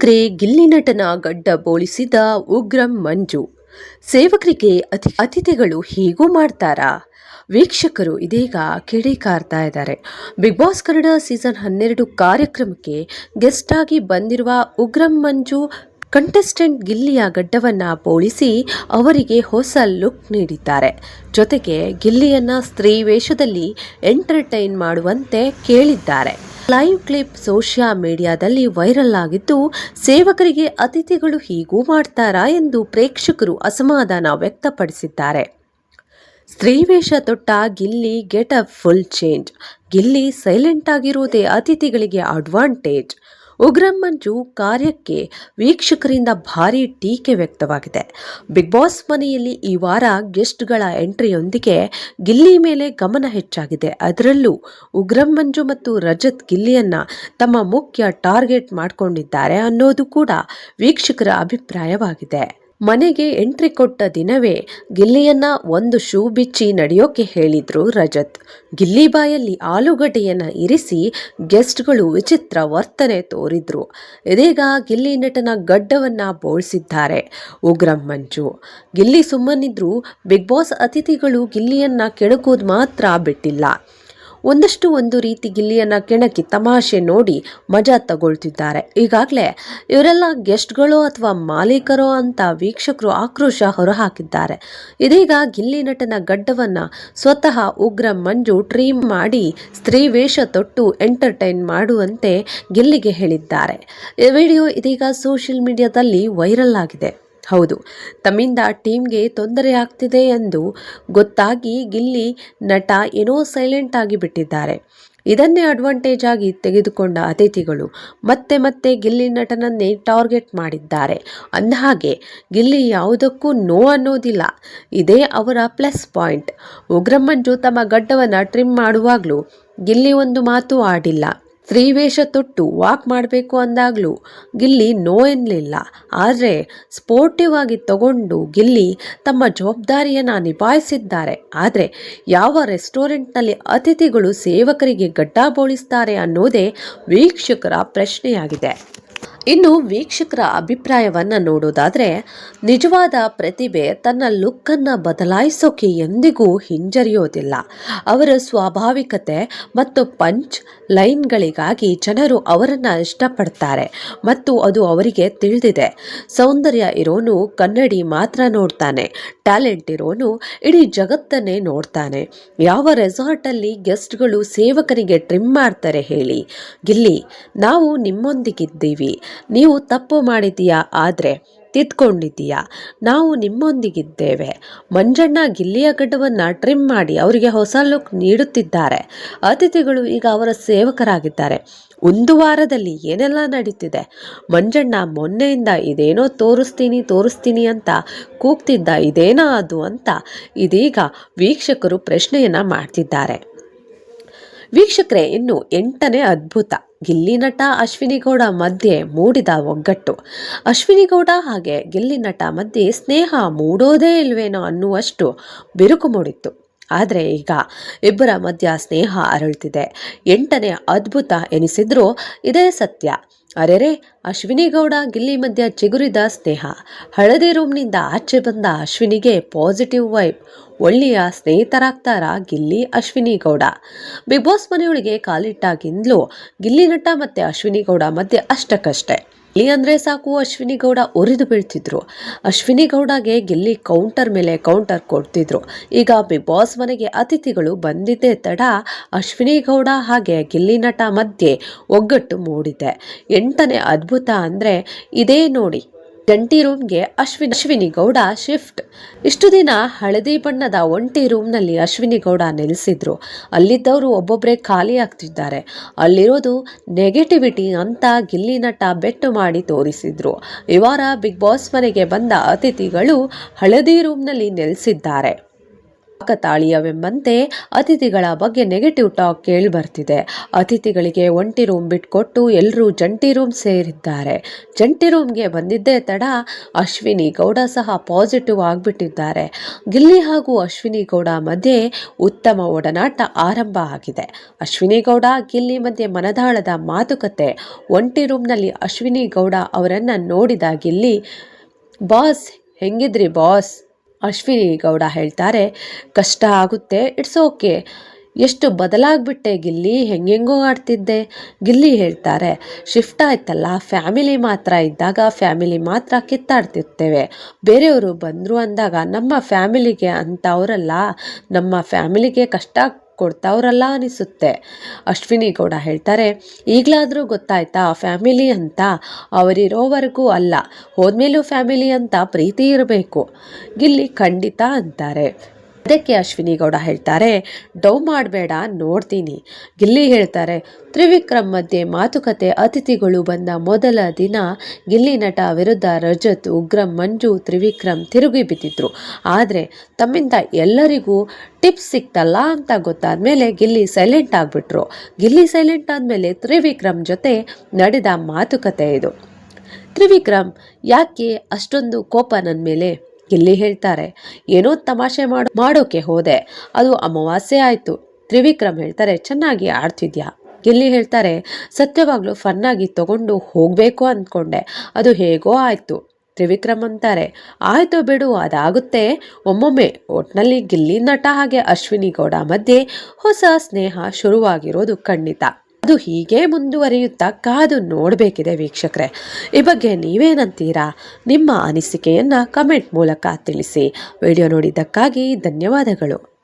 ಕ್ರೇ ಗಿಲ್ಲಿ ನಟನ ಗಡ್ಡ ಬೋಳಿಸಿದ ಉಗ್ರಂ ಮಂಜು. ಸೇವಕರಿಗೆ ಅತಿ, ಅತಿಥಿಗಳು ಹೀಗೂ ಮಾಡ್ತಾರಾ? ವೀಕ್ಷಕರು ಇದೀಗ ಕಿಡಿಕಾರ್ತಾ ಇದ್ದಾರೆ. ಬಿಗ್ ಬಾಸ್ ಕನ್ನಡ ಸೀಸನ್ ಹನ್ನೆರಡು ಕಾರ್ಯಕ್ರಮಕ್ಕೆ ಗೆಸ್ಟ್ ಆಗಿ ಬಂದಿರುವ ಉಗ್ರಂ ಮಂಜು ಕಂಟೆಸ್ಟೆಂಟ್ ಗಿಲ್ಲಿಯ ಗಡ್ಡವನ್ನ ಬೋಳಿಸಿ ಅವರಿಗೆ ಹೊಸ ಲುಕ್ ನೀಡಿದ್ದಾರೆ. ಜೊತೆಗೆ ಗಿಲ್ಲಿಯನ್ನ ಸ್ತ್ರೀ ವೇಷದಲ್ಲಿ ಎಂಟರ್ಟೈನ್ ಮಾಡುವಂತೆ ಕೇಳಿದ್ದಾರೆ. ಲೈವ್ ಕ್ಲಿಪ್ ಸೋಷಿಯಾ ಮೀಡಿಯಾದಲ್ಲಿ ವೈರಲ್ ಆಗಿದ್ದು, ಸೇವಕರಿಗೆ ಅತಿಥಿಗಳು ಹೀಗೂ ಮಾಡ್ತಾರಾ ಎಂದು ಪ್ರೇಕ್ಷಕರು ಅಸಮಾಧಾನ ವ್ಯಕ್ತಪಡಿಸಿದ್ದಾರೆ. ಸ್ತ್ರೀವೇಷ ತೊಟ್ಟ, Gilli, get up full change. Gilli silent ಆಗಿರುವುದೇ ಅತಿಥಿಗಳಿಗೆ ಅಡ್ವಾಂಟೇಜ್. ಉಗ್ರಂ ಮಂಜು ಕಾರ್ಯಕ್ಕೆ ವೀಕ್ಷಕರಿಂದ ಭಾರಿ ಟೀಕೆ ವ್ಯಕ್ತವಾಗಿದೆ. ಬಿಗ್ ಬಾಸ್ ಮನೆಯಲ್ಲಿ ಈ ವಾರ ಗೆಸ್ಟ್ಗಳ ಎಂಟ್ರಿಯೊಂದಿಗೆ ಗಿಲ್ಲಿ ಮೇಲೆ ಗಮನ ಹೆಚ್ಚಾಗಿದೆ. ಅದರಲ್ಲೂ ಉಗ್ರಮ್ಮಂಜು ಮಂಜು ಮತ್ತು ರಜತ್ ಗಿಲ್ಲಿಯನ್ನ ತಮ್ಮ ಮುಖ್ಯ ಟಾರ್ಗೆಟ್ ಮಾಡಿಕೊಂಡಿದ್ದಾರೆ ಅನ್ನೋದು ಕೂಡ ವೀಕ್ಷಕರ ಅಭಿಪ್ರಾಯವಾಗಿದೆ. ಮನೆಗೆ ಎಂಟ್ರಿ ಕೊಟ್ಟ ದಿನವೇ ಗಿಲ್ಲಿಯನ್ನ ಒಂದು ಶೂ ಬಿಚ್ಚಿ ನಡೆಯೋಕೆ ಹೇಳಿದ್ರು ರಜತ್. ಗಿಲ್ಲಿ ಬಾಯಲ್ಲಿ ಆಲೂಗಡ್ಡೆಯನ್ನ ಇರಿಸಿ ಗೆಸ್ಟ್ಗಳು ವಿಚಿತ್ರ ವರ್ತನೆ ತೋರಿದ್ರು. ಇದೀಗ ಗಿಲ್ಲಿ ನಟನ ಗಡ್ಡವನ್ನ ಬೋಳಿಸಿದ್ದಾರೆ ಉಗ್ರಂ ಮಂಜು. ಗಿಲ್ಲಿ ಸುಮ್ಮನಿದ್ರು, ಬಿಗ್ ಬಾಸ್ ಅತಿಥಿಗಳು ಗಿಲ್ಲಿಯನ್ನ ಕೆಣಕೋದು ಮಾತ್ರ ಬಿಟ್ಟಿಲ್ಲ. ಒಂದಷ್ಟು ಒಂದು ರೀತಿ ಗಿಲ್ಲಿಯನ್ನ ಕೆಣಕಿ ತಮಾಷೆ ನೋಡಿ ಮಜಾ ತಗೊಳ್ತಿದ್ದಾರೆ. ಈಗಾಗಲೇ ಇವರೆಲ್ಲ ಗೆಸ್ಟ್ಗಳು ಅಥವಾ ಮಾಲೀಕರೋ ಅಂತ ವೀಕ್ಷಕರು ಆಕ್ರೋಶ ಹೊರಹಾಕಿದ್ದಾರೆ. ಇದೀಗ ಗಿಲ್ಲಿ ನಟನ ಗಡ್ಡವನ್ನ ಸ್ವತಃ ಉಗ್ರ ಮಂಜು ಟ್ರೀಮ್ ಮಾಡಿ ಸ್ತ್ರೀ ವೇಷ ತೊಟ್ಟು ಎಂಟರ್ಟೈನ್ ಮಾಡುವಂತೆ ಗಿಲ್ಲಿಗೆ ಹೇಳಿದ್ದಾರೆ. ವಿಡಿಯೋ ಇದೀಗ ಸೋಷಿಯಲ್ ಮೀಡಿಯಾದಲ್ಲಿ ವೈರಲ್ ಆಗಿದೆ. ಹೌದು. ತಮ್ಮಿಂದ ಟೀಮ್ಗೆ ತೊಂದರೆ ಆಗ್ತಿದೆ ಎಂದು ಗೊತ್ತಾಗಿ ಗಿಲ್ಲಿ ನಟ ಏನೋ ಸೈಲೆಂಟ್ ಆಗಿ ಬಿಟ್ಟಿದ್ದಾರೆ. ಇದನ್ನೇ ಅಡ್ವಾಂಟೇಜ್ ಆಗಿ ತೆಗೆದುಕೊಂಡ ಅತಿಥಿಗಳು ಮತ್ತೆ ಮತ್ತೆ ಗಿಲ್ಲಿ ನಟನನ್ನೇ ಟಾರ್ಗೆಟ್ ಮಾಡಿದ್ದಾರೆ. ಅಂದಹಾಗೆ, ಗಿಲ್ಲಿ ಯಾವುದಕ್ಕೂ ನೋ ಅನ್ನೋದಿಲ್ಲ. ಇದೇ ಅವರ ಪ್ಲಸ್ ಪಾಯಿಂಟ್. ಉಗ್ರಮ್ಮಂಜು ತಮ್ಮ ಗಡ್ಡವನ್ನು ಟ್ರಿಮ್ ಮಾಡುವಾಗಲೂ ಗಿಲ್ಲಿ ಒಂದು ಮಾತು ಆಡಿಲ್ಲ. ಸ್ತ್ರೀವೇಷ ತೊಟ್ಟು ವಾಕ್ ಮಾಡಬೇಕು ಅಂದಾಗಲೂ ಗಿಲ್ಲಿ ನೋ ಎನ್ನಲಿಲ್ಲ ಆದರೆ ಸ್ಪೋರ್ಟಿವ್ ಆಗಿ ತಗೊಂಡು ಗಿಲ್ಲಿ ತಮ್ಮ ಜವಾಬ್ದಾರಿಯನ್ನು ನಿಭಾಯಿಸಿದ್ದಾರೆ. ಆದರೆ ಯಾವ ರೆಸ್ಟೋರೆಂಟ್ನಲ್ಲಿ ಅತಿಥಿಗಳು ಸೇವಕರಿಗೆ ಗಡ್ಡ ಬೋಳಿಸ್ತಾರೆ ಅನ್ನೋದೇ ವೀಕ್ಷಕರ ಪ್ರಶ್ನೆಯಾಗಿದೆ. ಇನ್ನು ವೀಕ್ಷಕರ ಅಭಿಪ್ರಾಯವನ್ನು ನೋಡೋದಾದರೆ, ನಿಜವಾದ ಪ್ರತಿಭೆ ತನ್ನ ಲುಕ್ಕನ್ನು ಬದಲಾಯಿಸೋಕೆ ಎಂದಿಗೂ ಹಿಂಜರಿಯೋದಿಲ್ಲ. ಅವರ ಸ್ವಾಭಾವಿಕತೆ ಮತ್ತು ಪಂಚ್ ಲೈನ್ಗಳಿಗಾಗಿ ಜನರು ಅವರನ್ನು ಇಷ್ಟಪಡ್ತಾರೆ ಮತ್ತು ಅದು ಅವರಿಗೆ ತಿಳಿದಿದೆ. ಸೌಂದರ್ಯ ಇರೋನು ಕನ್ನಡಿ ಮಾತ್ರ ನೋಡ್ತಾನೆ, ಟ್ಯಾಲೆಂಟ್ ಇರೋನು ಇಡೀ ಜಗತ್ತನ್ನೇ ನೋಡ್ತಾನೆ. ಯಾವ ರೆಸಾರ್ಟಲ್ಲಿ ಗೆಸ್ಟ್ಗಳು ಸೇವಕರಿಗೆ ಟ್ರಿಮ್ ಮಾಡ್ತಾರೆ ಹೇಳಿ. ಗಿಲ್ಲಿ, ನಾವು ನಿಮ್ಮೊಂದಿಗಿದ್ದೀವಿ. ನೀವು ತಪ್ಪು ಮಾಡಿದೀಯಾ ಆದರೆ ತಿದ್ಕೊಂಡಿದ್ದೀಯಾ? ನಾವು ನಿಮ್ಮೊಂದಿಗಿದ್ದೇವೆ. ಮಂಜಣ್ಣ ಗಿಲ್ಲಿಯ ಗಡ್ಡವನ್ನು ಟ್ರಿಮ್ ಮಾಡಿ ಅವರಿಗೆ ಹೊಸ ಲುಕ್ ನೀಡುತ್ತಿದ್ದಾರೆ. ಅತಿಥಿಗಳು ಈಗ ಅವರ ಸೇವಕರಾಗಿದ್ದಾರೆ. ಒಂದು ವಾರದಲ್ಲಿ ಏನೆಲ್ಲ ನಡೀತಿದೆ? ಮಂಜಣ್ಣ, ಮೊನ್ನೆಯಿಂದ ಇದೇನೋ ತೋರಿಸ್ತೀನಿ ತೋರಿಸ್ತೀನಿ ಅಂತ ಕೂಗ್ತಿದ್ದ, ಇದೇನಾ ಅದು ಅಂತ ಇದೀಗ ವೀಕ್ಷಕರು ಪ್ರಶ್ನೆಯನ್ನು ಮಾಡ್ತಿದ್ದಾರೆ. ವೀಕ್ಷಕರೇ, ಇನ್ನು ಎಂಟನೇ ಅದ್ಭುತ. ಗಿಲ್ಲಿ ನಟ ಅಶ್ವಿನಿ ಗೌಡ ಮಧ್ಯೆ ಮೂಡಿದ ಒಗ್ಗಟ್ಟು. ಅಶ್ವಿನಿ ಗೌಡ ಹಾಗೆ ಗಿಲ್ಲಿ ನಟ ಮಧ್ಯೆ ಸ್ನೇಹ ಮೂಡೋದೇ ಇಲ್ವೇನೋ ಅನ್ನುವಷ್ಟು ಬಿರುಕು ಮೂಡಿತ್ತು. ಆದರೆ ಈಗ ಇಬ್ಬರ ಮಧ್ಯ ಸ್ನೇಹ ಅರಳುತ್ತಿದೆ ಎಂಟನೇ ಅದ್ಭುತ ಎನಿಸಿದ್ರೂ ಇದೇ ಸತ್ಯ. ಅರೆರೆ, ಅಶ್ವಿನಿ ಗೌಡ ಗಿಲ್ಲಿ ಮಧ್ಯ ಚಿಗುರಿದ ಸ್ನೇಹ. ಹಳದಿ ರೂಮ್ನಿಂದ ಆಚೆ ಬಂದ ಅಶ್ವಿನಿಗೆ ಪಾಸಿಟಿವ್ ವೈಬ್ ಒಳ್ಳೆಯ ಸ್ನೇಹಿತರಾಗ್ತಾರ ಗಿಲ್ಲಿ, ಅಶ್ವಿನಿ ಗೌಡ. ಬಿಗ್ ಬಾಸ್ ಮನೆಯೊಳಗೆ ಕಾಲಿಟ್ಟಾಗಿಂದಲೂ ಗಿಲ್ಲಿ ನಟ ಮತ್ತೆ ಅಶ್ವಿನಿ ಗೌಡ ಮಧ್ಯೆ ಅಷ್ಟಕ್ಕಷ್ಟೇ. ಗಿಲ್ಲಿ ಅಂದ್ರೆ ಸಾಕು, ಅಶ್ವಿನಿ ಗೌಡ ಉರಿದು ಬೀಳ್ತಿದ್ರು. ಅಶ್ವಿನಿ ಗೌಡಗೆ ಗಿಲ್ಲಿ ಕೌಂಟರ್ ಮೇಲೆ ಕೌಂಟರ್ ಕೊಡ್ತಿದ್ರು. ಈಗ ಬಿಗ್ ಬಾಸ್ ಮನೆಗೆ ಅತಿಥಿಗಳು ಬಂದಿದ್ದೇ ತಡ ಅಶ್ವಿನಿ ಗೌಡ ಹಾಗೆ ಗಿಲ್ಲಿ ನಟ ಮಧ್ಯೆ ಒಗ್ಗಟ್ಟು ಮೂಡಿದೆ. ಎಂಟನೇ ಅದ್ಭುತ ಅಂದ್ರೆ ಇದೇ ನೋಡಿ ಜಂಟಿ ರೂಮ್ಗೆ ಅಶ್ವಿನ್, ಅಶ್ವಿನಿ ಗೌಡ ಶಿಫ್ಟ್. ಇಷ್ಟು ದಿನ ಹಳದಿ ಬಣ್ಣದ ಒಂಟಿ ರೂಮ್ನಲ್ಲಿ ಅಶ್ವಿನಿ ಗೌಡ ನೆಲೆಸಿದ್ರು. ಅಲ್ಲಿದ್ದವರು ಒಬ್ಬೊಬ್ಬರೇ ಖಾಲಿ ಆಗ್ತಿದ್ದಾರೆ. ಅಲ್ಲಿರೋದು ನೆಗೆಟಿವಿಟಿ ಅಂತ ಗಿಲ್ಲಿ ನಟ ಬೆಟ್ಟು ಮಾಡಿ ತೋರಿಸಿದ್ರು. ಈ ವಾರ ಬಿಗ್ ಬಾಸ್ ಮನೆಗೆ ಬಂದ ಅತಿಥಿಗಳು ಹಳದಿ ರೂಮ್ನಲ್ಲಿ ನೆಲೆಸಿದ್ದಾರೆ. ಕಾಕತಾಳೀಯವೆಂಬಂತೆ ಅತಿಥಿಗಳ ಬಗ್ಗೆ ನೆಗೆಟಿವ್ ಟಾಕ್ ಕೇಳಿ ಬರ್ತಿದೆ. ಅತಿಥಿಗಳಿಗೆ ಒಂಟಿ ರೂಮ್ ಬಿಟ್ಕೊಟ್ಟು ಎಲ್ಲರೂ ಜಂಟಿ ರೂಮ್ ಸೇರಿದ್ದಾರೆ. ಜಂಟಿ ರೂಮ್ಗೆ ಬಂದಿದ್ದೇ ತಡ ಅಶ್ವಿನಿ ಗೌಡ ಸಹ ಪಾಸಿಟಿವ್ ಆಗಿಬಿಟ್ಟಿದ್ದಾರೆ. ಗಿಲ್ಲಿ ಹಾಗೂ ಅಶ್ವಿನಿ ಗೌಡ ಮಧ್ಯೆ ಉತ್ತಮ ಒಡನಾಟ ಆರಂಭ ಆಗಿದೆ. ಅಶ್ವಿನಿ ಗೌಡ ಗಿಲ್ಲಿ ಮಧ್ಯೆ ಮನದಾಳದ ಮಾತುಕತೆ. ಒಂಟಿ ರೂಮ್ನಲ್ಲಿ ಅಶ್ವಿನಿ ಗೌಡ ಅವರನ್ನು ನೋಡಿದ ಗಿಲ್ಲಿ, ಬಾಸ್, ಹೆಂಗಿದ್ರಿ ಬಾಸ್? ಅಶ್ವಿನಿ ಗೌಡ ಹೇಳ್ತಾರೆ, ಕಷ್ಟ ಆಗುತ್ತೆ ಇಟ್ಸ್ ಓಕೆ ಎಷ್ಟು ಬದಲಾಗ್ಬಿಟ್ಟೆ ಗಿಲ್ಲಿ, ಹೆಂಗೆಂಗೋ ಆಡ್ತಿದ್ದೆ. ಗಿಲ್ಲಿ ಹೇಳ್ತಾರೆ ಶಿಫ್ಟ್ ಆಯ್ತಲ್ಲ ಫ್ಯಾಮಿಲಿ ಮಾತ್ರ ಇದ್ದಾಗ ಫ್ಯಾಮಿಲಿ ಮಾತ್ರ ಕಿತ್ತಾಡ್ತಿರ್ತೇವೆ. ಬೇರೆಯವರು ಬಂದರು ಅಂದಾಗ ನಮ್ಮ ಫ್ಯಾಮಿಲಿಗೆ ಅಂತವರಲ್ಲ ನಮ್ಮ ಫ್ಯಾಮಿಲಿಗೆ ಕಷ್ಟ ಕೊಡ್ತಾವ್ರಲ್ಲ ಅನಿಸುತ್ತೆ. ಅಶ್ವಿನಿ ಗೌಡ ಹೇಳ್ತಾರೆ, ಈಗಲಾದರೂ ಗೊತ್ತಾಯ್ತಾ ಫ್ಯಾಮಿಲಿ ಅಂತ? ಅವರಿರೋವರೆಗೂ ಅಲ್ಲ. ಹೋದ್ಮೇಲೂ ಫ್ಯಾಮಿಲಿ ಅಂತ ಪ್ರೀತಿ ಇರಬೇಕು. ಗಿಲ್ಲಿ ಖಂಡಿತ ಅಂತಾರೆ. ಅದಕ್ಕೆ ಅಶ್ವಿನಿ ಗೌಡ ಹೇಳ್ತಾರೆ, ಡೌ ಮಾಡಬೇಡ, ನೋಡ್ತೀನಿ. ಗಿಲ್ಲಿ ಹೇಳ್ತಾರೆ, ತ್ರಿವಿಕ್ರಮ್ ಮಧ್ಯೆ ಮಾತುಕತೆ ಅತಿಥಿಗಳು ಬಂದ ಮೊದಲ ದಿನ ಗಿಲ್ಲಿ ನಟ ವಿರುದ್ಧ ರಜತ್, ಉಗ್ರಂ ಮಂಜು, ತ್ರಿವಿಕ್ರಮ್ ತಿರುಗಿ ಬಿದ್ದಿದ್ರು. ಆದರೆ ತಮ್ಮಿಂದ ಎಲ್ಲರಿಗೂ ಟಿಪ್ಸ್ ಸಿಕ್ತಲ್ಲ ಅಂತ ಗೊತ್ತಾದ ಮೇಲೆ ಗಿಲ್ಲಿ ಸೈಲೆಂಟ್ ಆಗಿಬಿಟ್ರು. ಗಿಲ್ಲಿ ಸೈಲೆಂಟ್ ಆದಮೇಲೆ ತ್ರಿವಿಕ್ರಮ್ ಜೊತೆ ನಡೆದ ಮಾತುಕತೆ ಇದು. ತ್ರಿವಿಕ್ರಮ್, ಯಾಕೆ ಅಷ್ಟೊಂದು ಕೋಪ ನನ್ನ ಮೇಲೆ? ಗಿಲ್ಲಿ ಹೇಳ್ತಾರೆ, ಏನೋ ತಮಾಷೆ ಮಾಡು, ಮಾಡೋಕೆ ಹೋದೆ. ಅದು ಅಮಾವಾಸ್ಯೆ ಆಯಿತು. ತ್ರಿವಿಕ್ರಮ್ ಹೇಳ್ತಾರೆ, ಚೆನ್ನಾಗಿ ಆಡ್ತಿದ್ಯಾ? ಗಿಲ್ಲಿ ಹೇಳ್ತಾರೆ, ಸತ್ಯವಾಗ್ಲೂ ಫನ್ನಾಗಿ ತಗೊಂಡು ಹೋಗಬೇಕು ಅಂದ್ಕೊಂಡೆ. ಅದು ಹೇಗೋ ಆಯಿತು. ತ್ರಿವಿಕ್ರಮ್ ಅಂತಾರೆ, ಆಯಿತು ಬಿಡು, ಅದಾಗುತ್ತೆ. ಒಮ್ಮೊಮ್ಮೆ ಒಟ್ನಲ್ಲಿ ಗಿಲ್ಲಿ ನಟ ಹಾಗೆ ಅಶ್ವಿನಿ ಗೌಡ ಮಧ್ಯೆ ಹೊಸ ಸ್ನೇಹ ಶುರುವಾಗಿರೋದು ಖಂಡಿತ. ಅದು ಹೀಗೆ ಮುಂದುವರಿಯುತ್ತಾ ಕಾದು ನೋಡಬೇಕಿದೆ ವೀಕ್ಷಕರೇ. ಈ ಬಗ್ಗೆ ನೀವೇನಂತೀರಾ? ನಿಮ್ಮ ಅನಿಸಿಕೆಯನ್ನು ಕಮೆಂಟ್ ಮೂಲಕ ತಿಳಿಸಿ. ವಿಡಿಯೋ ನೋಡಿದ್ದಕ್ಕಾಗಿ ಧನ್ಯವಾದಗಳು.